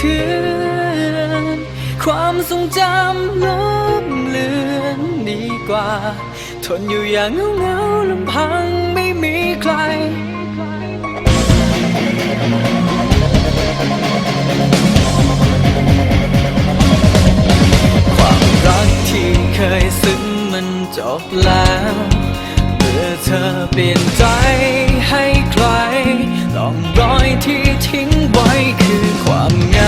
ทือนความทรงจำล้มเลือนดีกว่า ทนอยู่อย่างเงาเงาลำพังไม่มีใครความรักที่เคยซึ้งมันจบแล้ว เมื่อเธอเปลี่ยนใจให้ใครลองรอยที่ทิ้งไว้คือความงา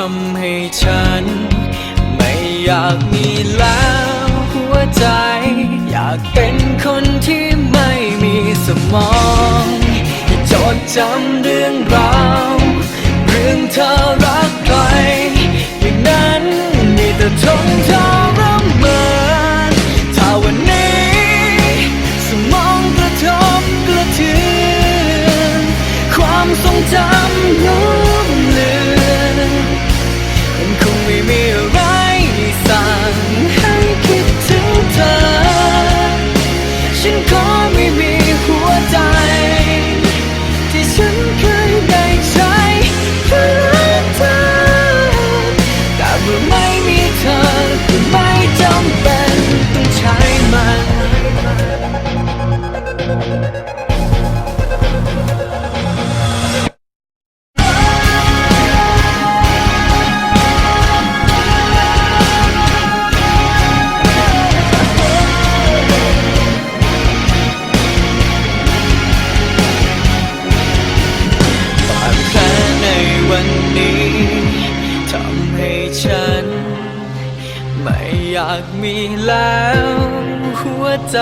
ทำให้ฉัน ไม่อยากมีแล้วหัวใจ อยากเป็นคนที่ไม่มีสมองที่จดจำเรื่องราว เรื่องเธอ ก็ไม่มีหัวใจ ที่ฉันเคยได้ใช้เพื่อเธอ แต่เมื่อไม่มีเธอก็ไม่จำเป็นต้องใช้มัน ไม่อยากมีแล้วหัวใจ